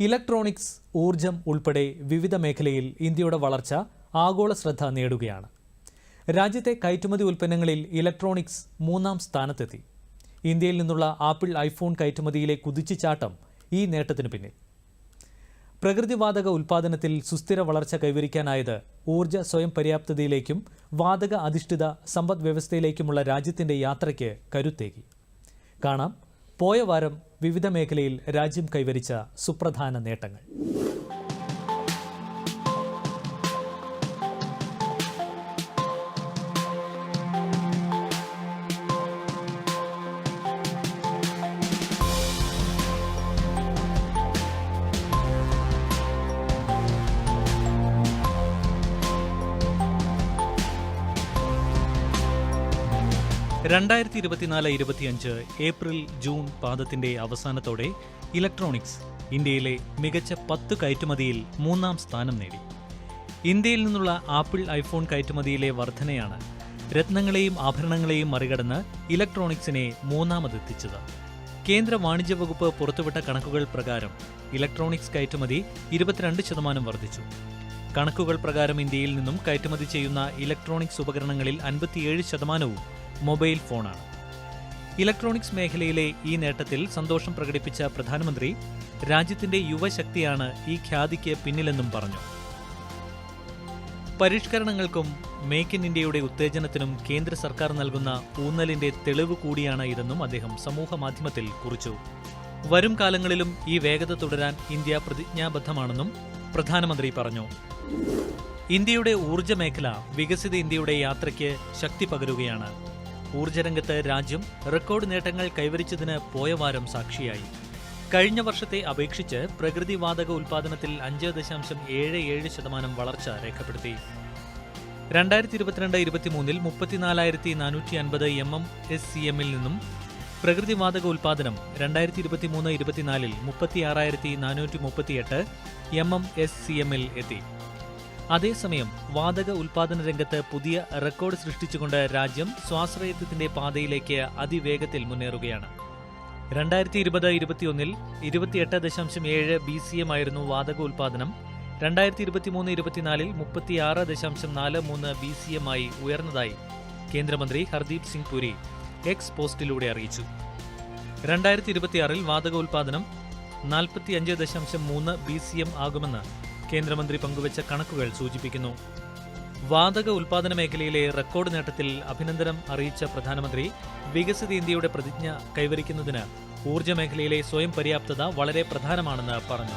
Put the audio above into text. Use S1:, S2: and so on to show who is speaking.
S1: Electronics ഊർജം ഉൾപ്പെടെ വിവിധ മേഖലയിൽ ഇന്ത്യയുടെ വളർച്ച ആഗോള ശ്രദ്ധ നേടുകയാണ്. രാജ്യത്തെ കയറ്റുമതി ഉൽപ്പന്നങ്ങളിൽ ഇലക്ട്രോണിക്സ് മൂന്നാം സ്ഥാനത്തെത്തി. ഇന്ത്യയിൽ നിന്നുള്ള ആപ്പിൾ ഐഫോൺ കയറ്റുമതിയിലെ കുതിച്ചുചാട്ടം ഈ നേട്ടത്തിന് പിന്നിൽ. പ്രകൃതിവാതക ഉൽപ്പാദനത്തിൽ സുസ്ഥിര വളർച്ച കൈവരിക്കാനായത് ഊർജ സ്വയം പര്യാപ്തതയിലേക്കും വാതക അധിഷ്ഠിത സമ്പദ് വ്യവസ്ഥയിലേക്കുമുള്ള രാജ്യത്തിന്റെ യാത്രയ്ക്ക് കരുത്തേകി. കാണാം പോയ വാരം വിവിധ മേഖലയിൽ രാജ്യം കൈവരിച്ച സുപ്രധാന നേട്ടങ്ങൾ. രണ്ടായിരത്തി ഇരുപത്തിനാല് ഇരുപത്തിയഞ്ച് ഏപ്രിൽ ജൂൺ പാദത്തിന്റെ അവസാനത്തോടെ ഇലക്ട്രോണിക്സ് ഇന്ത്യയിലെ മികച്ച പത്ത് കയറ്റുമതിയിൽ മൂന്നാം സ്ഥാനം നേടി. ഇന്ത്യയിൽ നിന്നുള്ള ആപ്പിൾ ഐഫോൺ കയറ്റുമതിയിലെ വർധനയാണ് രത്നങ്ങളെയും ആഭരണങ്ങളെയും മറികടന്ന് ഇലക്ട്രോണിക്സിനെ മൂന്നാമതെത്തിച്ചത്. കേന്ദ്ര വാണിജ്യ വകുപ്പ് പുറത്തുവിട്ട കണക്കുകൾ പ്രകാരം ഇലക്ട്രോണിക്സ് കയറ്റുമതി ഇരുപത്തിരണ്ട് ശതമാനം വർദ്ധിച്ചു. കണക്കുകൾ പ്രകാരം ഇന്ത്യയിൽ നിന്നും കയറ്റുമതി ചെയ്യുന്ന ഇലക്ട്രോണിക്സ് ഉപകരണങ്ങളിൽ അൻപത്തിയേഴ് ശതമാനവും മൊബൈൽ ഫോണാണ്. ഇലക്ട്രോണിക്സ് മേഖലയിലെ ഈ നേട്ടത്തിൽ സന്തോഷം പ്രകടിപ്പിച്ച പ്രധാനമന്ത്രി രാജ്യത്തിന്റെ യുവശക്തിയാണ് ഈ ഖ്യാതിക്ക് പിന്നിലെന്നും പറഞ്ഞു. പരിഷ്കരണങ്ങൾക്കും മേക്ക് ഇൻ ഇന്ത്യയുടെ ഉത്തേജനത്തിനും കേന്ദ്ര സർക്കാർ നൽകുന്ന ഊന്നലിന്റെ തെളിവ് കൂടിയാണ് ഇതെന്നും അദ്ദേഹം സമൂഹ മാധ്യമത്തിൽ കുറിച്ചു. വരും കാലങ്ങളിലും ഈ വേഗത തുടരാൻ ഇന്ത്യ പ്രതിജ്ഞാബദ്ധമാണെന്നും പ്രധാനമന്ത്രി പറഞ്ഞു. ഇന്ത്യയുടെ ഊർജ മേഖല വികസിത ഇന്ത്യയുടെ യാത്രയ്ക്ക് ശക്തി പകരുകയാണ്. ഊർജരംഗത്ത് രാജ്യം റെക്കോർഡ് നേട്ടങ്ങൾ കൈവരിച്ചതിന് പോയ വാരം സാക്ഷിയായി. കഴിഞ്ഞ വർഷത്തെ അപേക്ഷിച്ച് പ്രകൃതിവാതക ഉൽപാദനത്തിൽ അഞ്ച് ദശാംശം ഏഴ് ഏഴ് ശതമാനം വളർച്ച രേഖപ്പെടുത്തി. രണ്ടായിരത്തി ഇരുപത്തിരണ്ട് ഇരുപത്തിമൂന്നിൽ മുപ്പത്തിനാലായിരത്തി നാനൂറ്റി അൻപത് എം എം എസ് സി എമ്മിൽ നിന്നും പ്രകൃതിവാതക ഉൽപാദനം രണ്ടായിരത്തി ഇരുപത്തിമൂന്ന് ഇരുപത്തിനാലിൽ മുപ്പത്തിയാറായിരത്തി നാനൂറ്റി മുപ്പത്തിയെട്ട് എം എം എസ് സി എമ്മിൽ എത്തി. അതേസമയം വാതക ഉൽപാദന രംഗത്ത് പുതിയ റെക്കോർഡ് സൃഷ്ടിച്ചുകൊണ്ട് രാജ്യം സ്വാശ്രയത്വത്തിന്റെ പാതയിലേക്ക് അതിവേഗത്തിൽ മുന്നേറുകയാണ്. രണ്ടായിരത്തി ഇരുപത് ഇരുപത്തിയൊന്നിൽ ഇരുപത്തിയെട്ട് ദശാംശം ഏഴ് ബി സി എം ആയിരുന്നു വാതക ഉൽപാദനം. രണ്ടായിരത്തി ഇരുപത്തിമൂന്ന് ഇരുപത്തിനാലിൽ മുപ്പത്തിയാറ് ദശാംശം നാല് മൂന്ന് ബി സി എം ആയി ഉയർന്നതായി കേന്ദ്രമന്ത്രി ഹർദീപ് സിംഗ് പുരി എക്സ് പോസ്റ്റിലൂടെ അറിയിച്ചു. രണ്ടായിരത്തി ഇരുപത്തിയാറിൽ വാതക ഉൽപാദനം നാൽപ്പത്തിയഞ്ച് ദശാംശം മൂന്ന് ബി സി എം ആകുമെന്ന് കേന്ദ്രമന്ത്രി പങ്കുവച്ച കണക്കുകൾ സൂചിപ്പിക്കുന്നു. വാതക ഉൽപാദന മേഖലയിലെ റെക്കോർഡ് നേട്ടത്തിൽ അഭിനന്ദനം അറിയിച്ച പ്രധാനമന്ത്രി വികസിത ഇന്ത്യയുടെ പ്രതിജ്ഞ കൈവരിക്കുന്നതിന് ഊർജ മേഖലയിലെ സ്വയം പര്യാപ്തത വളരെ പ്രധാനമാണെന്ന് പറഞ്ഞു.